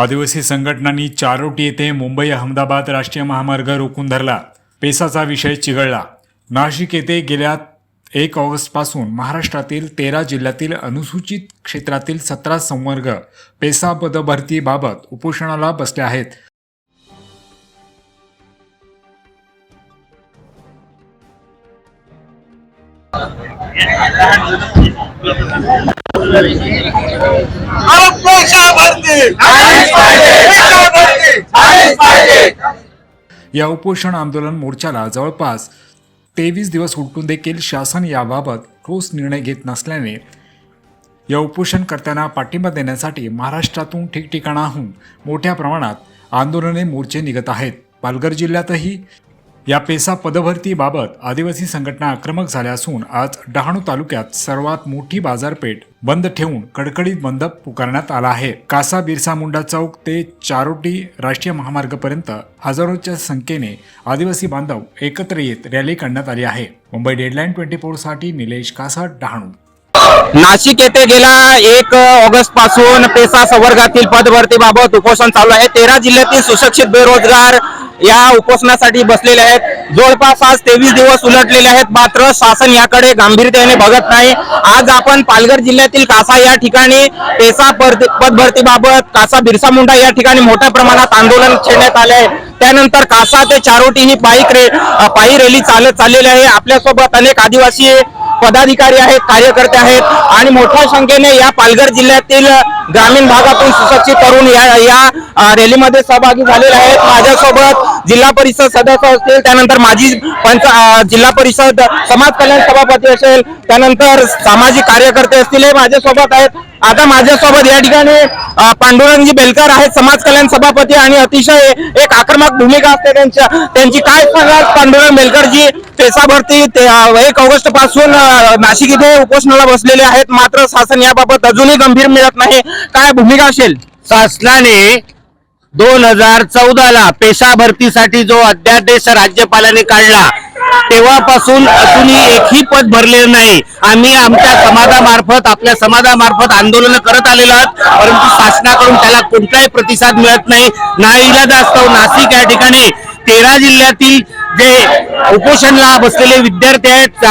आदिवासी संघटनांनी चारोटी येथे मुंबई अहमदाबाद राष्ट्रीय महामार्ग रोखून धरला. पेसाचा विषय चिघळला. नाशिक येथे गेल्या एक ऑगस्टपासून महाराष्ट्रातील तेरा जिल्ह्यातील अनुसूचित क्षेत्रातील सतरा संवर्ग पेसा पदभरतीबाबत उपोषणाला बसले आहेत. या उपोषण आंदोलन मोर्चाला जवळपास तेवीस दिवस उलटून देखील शासन याबाबत ठोस निर्णय घेत नसल्याने या उपोषणकर्त्यांना पाठिंबा देण्यासाठी महाराष्ट्रातून ठिकठिकाणाहून मोठ्या प्रमाणात आंदोलने मोर्चे निघत आहेत. पालघर जिल्ह्यातही या पेसा पदभरतीबाबत आदिवासी संघटना आक्रमक झाल्या असून आज डहाणू तालुक्यात सर्वात मोठी बाजारपेठ बंद ठेवून कडकडीत बंद पुकारण्यात आला आहे. कासा बिरसा मुंडा चौक ते चारोटी राष्ट्रीय महामार्गपर्यंत हजारोच्या संख्येने आदिवासी बांधव एकत्र येत रॅली काढण्यात आली आहे. मुंबई डेडलाईन ट्वेंटी फोरसाठी निलेश कासा डहाणू. नाशिक येथे गेल्या एक ऑगस्टपासून पेसा संवर्गातील पदभरतीबाबत उपोषण चालू आहे. तेरा जिल्ह्यातील सुशिक्षित बेरोजगार या उपोषणासाठी बसलेले आहेत. जवळपास आज तेवीस दिवस उलटलेले आहेत. मात्र शासन याकडे गांभीर्याने बघत नाही. आज आपण पालघर जिल्ह्यातील कासा या ठिकाणी पेसा पद- पदभरतीबाबत कासा बिरसा मुंडा या ठिकाणी मोठ्या प्रमाणात आंदोलन छेडण्यात आले आहे. त्यानंतर कासा ते चारोटी ही बाईक रे पायी रॅली चालत चाललेली आहे. आपल्यासोबत अनेक आदिवासी पदाधिकारी आहेत कार्यकर्ते आहेत आणि मोठ्या संख्येने या पालघर जिल्ह्यातील ग्रामीण भागातून सुशिक्षित तरुण या या रॅलीमध्ये सहभागी झालेले आहेत. माझ्यासोबत जिल्हा परिषद सदस्य असतील त्यानंतर माजी पंच जिल्हा परिषद समाज कल्याण सभापती असेल त्यानंतर सामाजिक कार्यकर्ते असतील हे माझ्यासोबत आहेत. आता माझ्यासोबत या ठिकाणी पांडुरंगजी बेलकर आहेत समाज कल्याण सभापती आणि अतिशय एक आक्रमक भूमिका असते त्यांच्या त्यांची काय सांगाल पांडुरंग बेलकरजी? पेसाभरती ते, एक ऑगस्टपासून नाशिक इथे उपोषणाला बसलेले आहेत मात्र शासन याबाबत अजूनही गंभीर मिळत नाही. काय भूमिका असेल? शासनाने दोन हजार चौदा ला पेशा भरतीसाठी जो अध्यादेश राज्यपालाने काढला तेव्हापासून अजूनही एकही पद भरले नाही. आम्ही आमच्या समाजामार्फत आपल्या समाजामार्फत आंदोलन करत आलेलो आहोत परंतु शासनाकडून त्याला कोणताही प्रतिसाद मिळत नाही. नाईलाज असतो हो, नाशिक या ठिकाणी तेरा जिल्ह्यातील जे उपोषणला बसलेले विद्यार्थी आहेत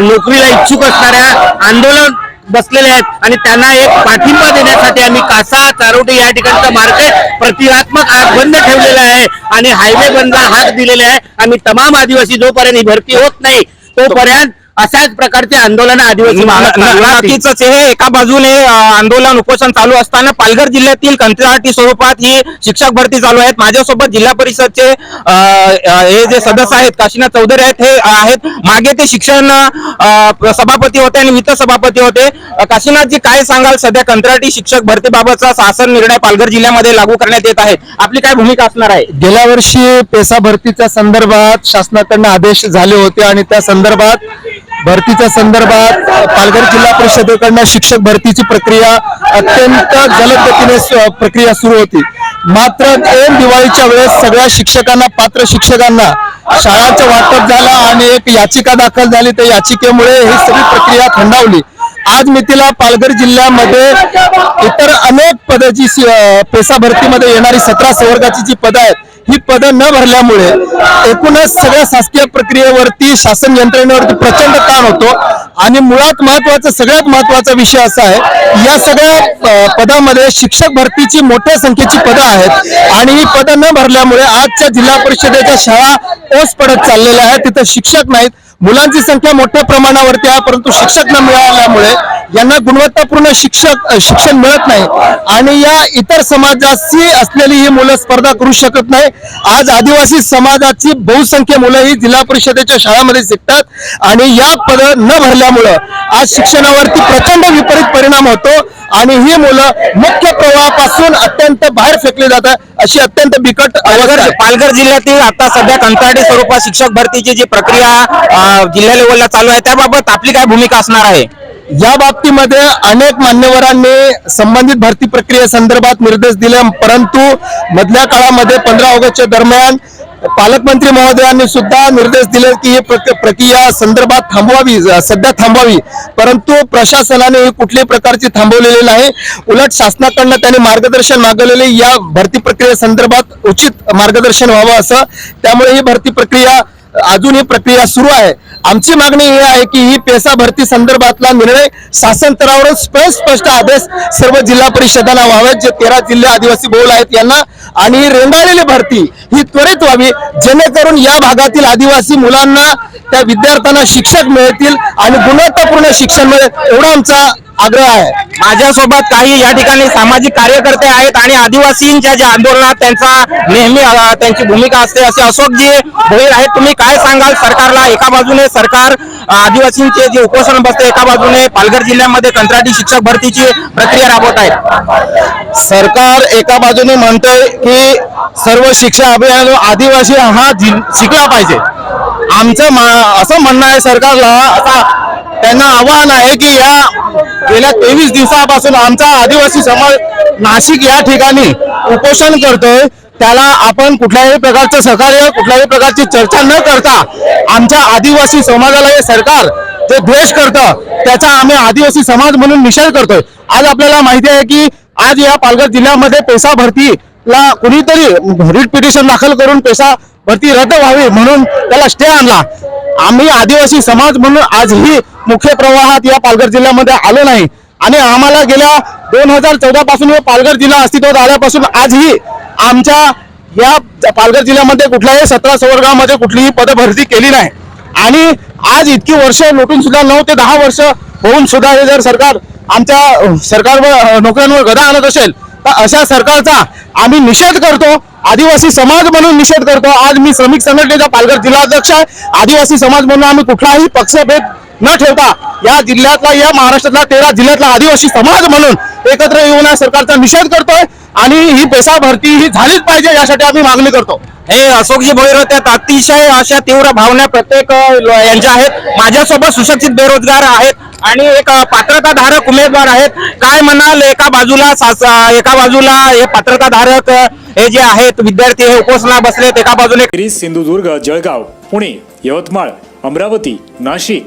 नोकरीला इच्छुक असणाऱ्या आंदोलन बसलेले आहेत आणि त्यांना एक पाठिंबा देण्यासाठी आम्ही कासा चारोटी या ठिकाणचा मार्केट प्रतिकात्मक आज बंद ठेवलेला आहे आणि हायवे बंदला हात दिलेले आहे. आम्ही तमाम आदिवासी जोपर्यंत ही भरती होत नाही तोपर्यंत अशाच प्रकारचे आंदोलन आदिवासी. नक्कीच हे एका बाजूने आंदोलन उपोषण चालू असताना पालघर जिल्ह्यातील कंत्राटी स्वरूपात ही शिक्षक भरती चालू आहेत. माझ्यासोबत जिल्हा परिषदचे हे जे सदस्य आहेत काशीनाथ चौधरी आहेत हे आहेत. मागे ते शिक्षण सभापती होते आणि वित्त सभापती होते. काशीनाथजी काय सांगाल? सध्या कंत्राटी शिक्षक भरतीबाबतचा शासन निर्णय पालघर जिल्ह्यामध्ये लागू करण्यात येत आहे. आपली काय भूमिका असणार आहे? गेल्या वर्षी पेसा भरतीच्या संदर्भात शासनाकडनं आदेश झाले होते आणि त्या संदर्भात भरतीच्या संदर्भात पालघर जिल्हा परिषदेकडनं शिक्षक भरतीची प्रक्रिया अत्यंत जलद गतीने प्रक्रिया सुरू होती. मात्र ऐन दिवाळीच्या वेळेस सगळ्या शिक्षकांना पात्र शिक्षकांना शाळांचं वाटप झालं आणि एक याचिका दाखल झाली. त्या याचिकेमुळे ही सगळी प्रक्रिया थंडावली आज मितीला पालघर जिल्ह्यामध्ये इतर अनेक पद जी पेसा भरतीमध्ये येणारी सतरा संवर्गाची जी पदं आहेत ही पदं न भरल्यामुळे एकूणच सगळ्या शासकीय प्रक्रियेवरती शासन यंत्रणेवरती प्रचंड ताण होतो. आणि मुळात महत्त्वाचा सगळ्यात महत्त्वाचा विषय असा आहे या सगळ्या पदामध्ये शिक्षक भरतीची मोठ्या संख्येची पदं आहेत. आणि ही पदं न भरल्यामुळे आजच्या जिल्हा परिषदेच्या शाळा ओस पडत चाललेल्या आहेत. तिथं शिक्षक नाहीत मुलांची संख्या मोठ्या प्रमाणावरती आहे परंतु शिक्षक न मिळाल्यामुळे यांना गुणवत्तापूर्ण शिक्षक शिक्षण मिळत नाही. आणि या इतर समाजाशी असलेली ही मुलं स्पर्धा करू शकत नाही. आज आदिवासी समाजाची बहुसंख्य मुलं ही जिल्हा परिषदेच्या शाळांमध्ये शिकतात आणि या पद न भरल्यामुळं आज शिक्षणावरती प्रचंड विपरीत परिणाम होतो. आणि ही मुलं मुख्य प्रवाहापासून अत्यंत बाहेर फेकली जातात अशी अत्यंत बिकट पालघर जिल्ह्यातील आता सध्या कंत्राटी स्वरूपात शिक्षक भरतीची जी प्रक्रिया जिल्हा लेवलला चालू आहे त्याबाबत आपली काय भूमिका असणार आहे? या बाबतीमध्ये अनेक मान्यवरांनी संबंधित भरती प्रक्रिये प्रक्रियेसंदर्भात निर्देश दिले परंतु मधल्या काळामध्ये पंधरा ऑगस्टच्या दरम्यान पालकमंत्री महोदयांनी सुद्धा निर्देश दिले की ही प्रक्रिया संदर्भात थांबवावी सध्या थांबवावी. परंतु प्रशासनाने ही कुठल्याही प्रकारची थांबवलेली नाही. उलट शासनाकडनं त्यांनी मार्गदर्शन मागवलेले या भरती प्रक्रियेसंदर्भात उचित मार्गदर्शन व्हावं असं. त्यामुळे ही भरती प्रक्रिया अजून ही प्रक्रिया सुरू आहे. आमची मागणी ही आहे की ही पेसा भरती संदर्भातला निर्णय शासन स्तरावरून स्पष्ट स्पष्ट आदेश सर्व जिल्हा परिषदांना व्हावेत जे तेरा जिल्हे आदिवासी बहुल आहेत यांना. आणि रेंगाळलेली भरती ही त्वरित व्हावी जेणेकरून या भागातील आदिवासी मुलांना त्या विद्यार्थ्यांना शिक्षक मिळतील आणि गुणवत्तापूर्ण शिक्षण मिळेल. एवढा आमचा आग्रह आहे. माझ्यासोबत काही या ठिकाणी सामाजिक कार्यकर्ते आहेत आणि आदिवासींच्या ज्या आंदोलनात त्यांचा नेहमी त्यांची भूमिका असते असे अशोकजी भोईर आहेत. तुम्ही काय सांगाल सरकारला? एका बाजूने सरकार आदिवासींचे जे उपोषण बसते एका बाजूने पालघर जिल्ह्यामध्ये कंत्राटी शिक्षक भरतीची प्रक्रिया राबवत आहे सरकार एका बाजूने म्हणतंय की सर्व शिक्षा अभियान आदिवासी हा शिकला पाहिजे. आमचं असं म्हणणं आहे सरकारला. आता त्यांना आव्हान आहे की या गेल्या तेवीस दिवसापासून आमचा आदिवासी समाज नाशिक या ठिकाणी उपोषण करतोय. त्याला आपण कुठल्याही प्रकारचं सहकार्य कुठल्याही प्रकारची चर्चा न करता आमच्या आदिवासी समाजाला हे सरकार जे द्वेष करतं त्याचा आम्ही आदिवासी समाज म्हणून निषेध करतोय. आज आपल्याला माहिती आहे की आज या पालघर जिल्ह्यामध्ये पेसा भरतीला कुणीतरी रिट पिटिशन दाखल करून पेसा भरती रद्द व्हावी म्हणून त्याला स्टे आणला. आम्ही आदिवासी समाज म्हणून आजही मुख्य प्रवाहात या पालघर जिल्ह्यामध्ये आलो नाही. आणि आम्हाला गेल्या दोन हजार चौदा पासून पालघर जिल्हा अस्तित्वात आल्यापासून आजही आमच्या या पालघर जिल्ह्यामध्ये कुठल्याही सतरा संवर्गामध्ये कुठलीही पदभरती केली नाही. आणि आज इतकी वर्ष लोटून सुद्धा नऊ ते दहा वर्ष होऊन सुद्धा हे जर सरकार आमच्या सरकारवर नोकऱ्यांवर गदा आणत असेल तर अशा सरकारचा आम्ही निषेध करतो. आदिवासी समाज म्हणून निषेध करतो. आज मी श्रमिक संघटनेचा पालघर जिल्हाध्यक्ष आहे. आदिवासी समाज म्हणून आम्ही कुठलाही पक्षभेद न ठेवता या जिल्ह्यातला या महाराष्ट्रातला तेरा जिल्ह्यातला आदिवासी समाज म्हणून एकत्र येऊन या सरकारचा निषेध करतोय आणि ही पेसा भरती ही झालीच पाहिजे यासाठी आम्ही मागणी करतो. हे अशोकजी भोईर होते अतिशय अशा तीव्र भावना प्रत्येक यांच्या आहेत. माझ्यासोबत सुशिक्षित बेरोजगार आहेत आणि एक पात्रताधारक उमेदवार आहेत. काय म्हणाल एका बाजूला एका बाजूला हे पात्रताधारक हे जे आहेत विद्यार्थी हे उपोषणा बसलेत एका बाजूने सिंधुदुर्ग जळगाव पुणे यवतमाळ अमरावती नाशिक